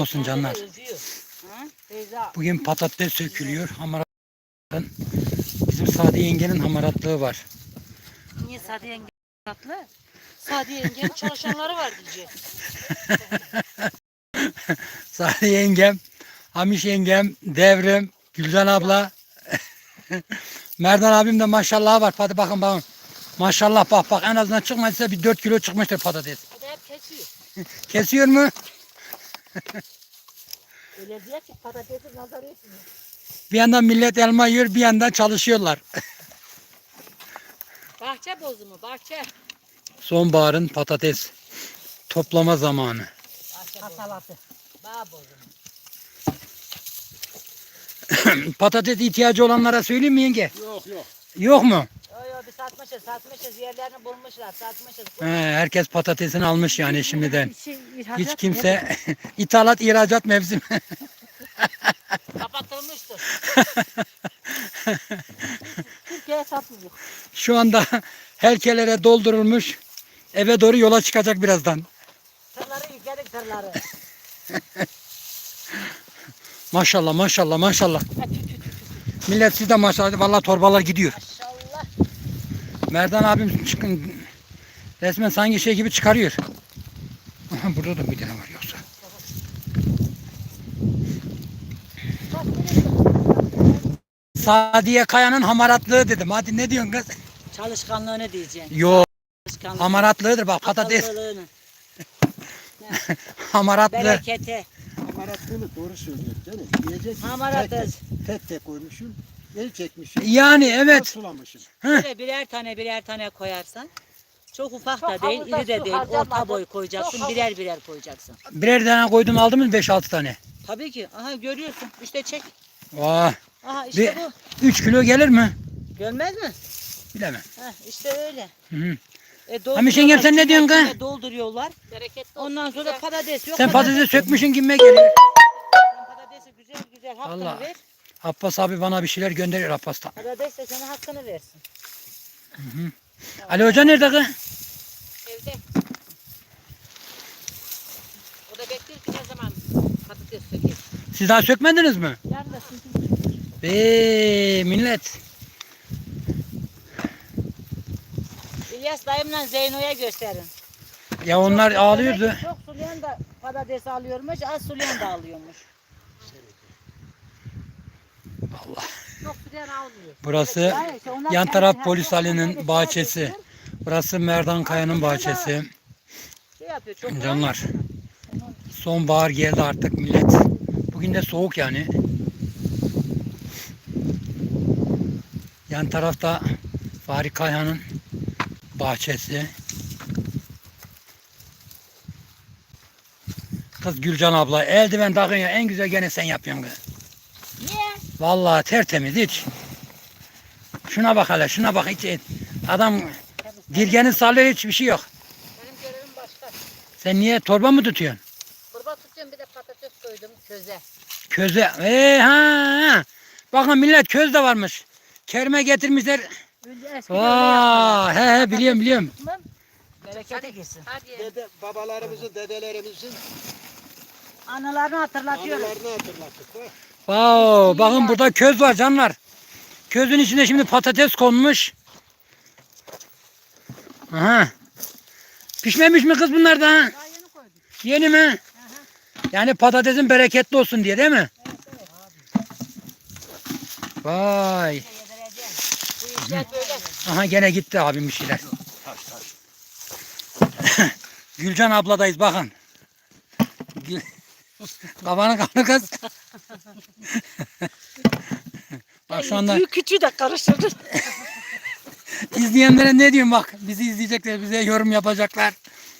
olsun canlar. Bugün patates sökülüyor. Hamaratın. Bizim Sadi yengenin hamaratlığı var. Niye Sadi yenge tatlı? Sadi yengenin çalışanları var diyecek. Sadi yengem, Hamiş yengem, Devrim, Gülcan abla. Merdan abim de maşallah var. Hadi bakın bakın. Maşallah bak bak en azından çıkmadıysa bir 4 kilo çıkmıştır patates. Da hep kesiyor. Kesiyor mu? Öyle diyor ki patatesi nazar etmiyor. Bir yandan millet elma yiyor bir yandan çalışıyorlar. Bahçe bozumu bahçe. Sonbaharın patates toplama zamanı. Bahçe Hasalatı. Bağ bozumu. Patates ihtiyacı olanlara söyleyeyim mi yenge? Yok yok. Yok mu? Bir satmışız satmışız yerlerini bulmuşlar satmışız. He, herkes patatesini almış yani şimdiden. Şey, Hiç kimse ithalat ihracat mevsim. Kapatılmıştır. Türkiye'ye satmıyor. Şu anda helkelere doldurulmuş. Eve doğru yola çıkacak birazdan. Tırları yükledik tırları. Maşallah maşallah maşallah. Millet siz de maşallah. Vallahi torbalar gidiyor. Merdan abim çıkın. Resmen sanki şey gibi çıkarıyor. Aha, burada da bir tane var yoksa. Sadiye Kaya'nın hamaratlığı dedim. Hadi ne diyorsun kız? Çalışkanlığını diyeceksin. Yo hamaratlığıdır bak patates hamaratlı. Bereketi. Hamaratlığını doğru söylüyor değil mi? Diyecek Hamaratız. tek tek, tek koymuşum. El çekmişim. Yani evet. Sulamışım. Böyle birer tane birer tane koyarsan çok ufak da değil, iri de değil. Orta boy koyacaksın, birer birer koyacaksın. Birer tane koydum aldım mı 5-6 tane. Tabii ki. Aha görüyorsun. İşte çek. Vah. Aha işte Bir- bu. 3 kilo gelir mi? Görmez mi? Bilemem. Heh, işte öyle. Hı hı. E, yengem sen ne içine- diyorsun kız? içine Dolduruyorlar. Bereketli Ondan sonra patates yok. Sen patates patatesi sökmüşsün gibime geliyor. Sen patatesi güzel güzel hakkını Allah. ver. Abbas abi bana bir şeyler gönderiyor Abbas'tan. Patates de sana hakkını versin. Ali Hoca nerede kız? evde. O da bekliyor ki ne zaman patates sökeyim. Siz daha sökmediniz mi? Yarın da Eee millet. İlyas dayımla Zeyno'ya gösterin. Ya onlar Çok- ağlıyordu. Çok sulayan da patates alıyormuş, az sulayan da alıyormuş. Allah. Burası yan taraf Polis her- Ali'nin herkes bahçesi. Burası Merdan Kaya'nın bahçesi. Şey Canlar. Sonbahar geldi artık millet. Bugün de soğuk yani. Yan tarafta Fahri Kaya'nın bahçesi. Kız Gülcan abla eldiven takın ya en güzel gene sen yapıyorsun kız. Vallahi tertemiz hiç. Şuna bak hele şuna bak hiç. Adam dirgeni sallıyor hiçbir şey yok. Benim görevim başka. Sen niye torba mı tutuyorsun? Kurba tutuyorum bir de patates koydum köze. Köze. Ee, ha, ha. Bakın millet köz de varmış. Kerme getirmişler. Vaa, he he biliyorum biliyorum. Berekete girsin. Hadi. Dede, babalarımızın, dedelerimizin Anılarını hatırlatıyoruz. anılarını hatırlattık. Ha? Wow, bakın burada köz var canlar. Közün içine şimdi patates konmuş. Aha. Pişmemiş mi kız bunlar da? ha? Daha yeni koyduk. Yeni mi? Yani patatesin bereketli olsun diye değil mi? Vay. Bu işler böyle. Aha gene gitti abim bir şeyler. Gülcan abladayız bakın. Gül... Kafanı kaldır kız. Bak şu anda Büyük küçüğü de karıştırdın. izleyenlere ne diyeyim bak. Bizi izleyecekler, bize yorum yapacaklar.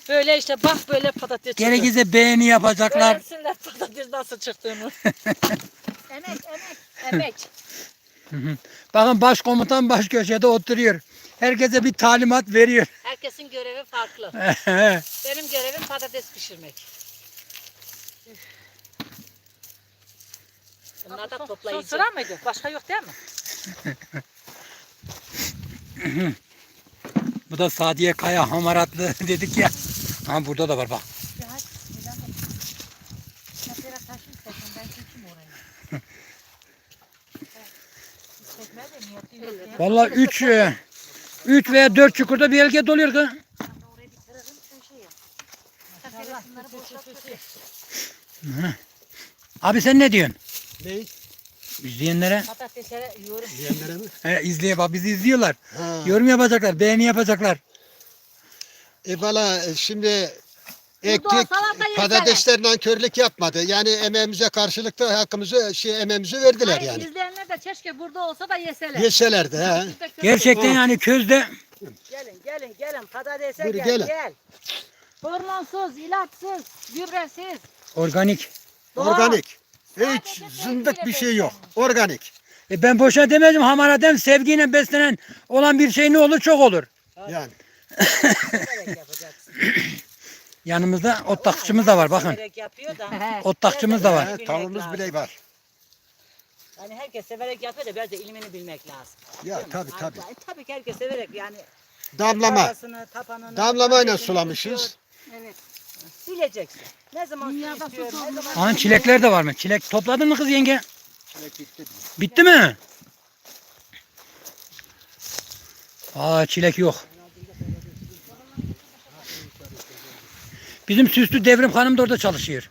Böyle işte bak böyle patates çıktı. Gerekirse beğeni yapacaklar. Öğrensinler patates nasıl çıktığını. Emek emek emek. Bakın başkomutan baş köşede oturuyor. Herkese bir talimat veriyor. Herkesin görevi farklı. Benim görevim patates pişirmek. Bunlar da toplayıcı. Sıra mıydı? Başka yok değil mi? Bu da Sadiye Kaya hamaratlı dedik ya. Ha burada da var bak. Vallahi 3 3 veya 4 çukurda bir elge doluyor ki. Abi sen ne diyorsun? Ne? İzleyenlere. Patatesleri yiyorum. Diyenlere mi? He, izleye bak bizi izliyorlar. Ha. Yorum yapacaklar, beğeni yapacaklar. E valla e, şimdi ektik patatesler nankörlük yapmadı. Yani emeğimize karşılık da hakkımızı şey emeğimizi verdiler Hayır, yani. izleyenler de keşke burada olsa da yeseler. Yeselerdi ha. Gerçekten yani közde Gelin gelin gelin patatese Buyurun, gel gelin. gel. Hormonsuz, ilaçsız, gübresiz. organik. Doğal. Organik. Hiç zındık bir şey yok. Organik. E ben boşa demedim hamaradem sevgiyle beslenen olan bir şey ne olur çok olur. Yani. Yanımızda otlakçımız da var bakın. Severek yapıyor da. He. Otlakçımız da var. Ha, tavuğumuz bile var. Yani herkes severek yapıyor da biraz da ilmini bilmek lazım. Ya tabii tabii. yani tabii ki herkes severek yani. Damlama. Parasını, tapanını, Damlamayla sulamışız. Evet. Bileceksin. Ne zaman su istiyorum, su ne olmaz. zaman Ana çilekler de var mı? Çilek topladın mı kız yenge? Çilek bitti. Bitti mi? Aa çilek yok. Bizim süslü devrim hanım da orada çalışıyor.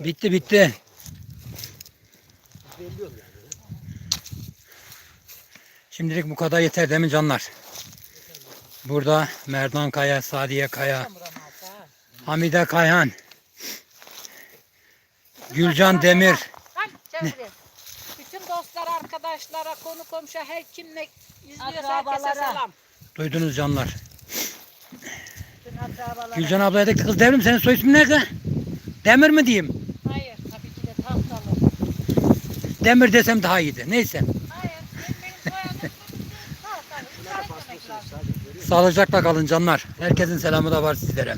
bitti bitti. Şimdilik bu kadar yeter değil mi canlar? Burada Merdan Kaya, Sadiye Kaya, Hamide Kayhan, Gülcan Demir. Bütün dostlar, arkadaşlara, konu komşu her kimle izliyorsa herkese selam. duydunuz canlar. Gülcan ablaya da kız devrim senin soy ismin ne kız? Demir mi diyeyim? Hayır tabii ki de tahtalı. Demir desem daha iyiydi. Neyse. Hayır benim, benim soyadım tahtalı. Bunlar demek lazım. Sağlıcakla kalın canlar. Herkesin selamı da var sizlere.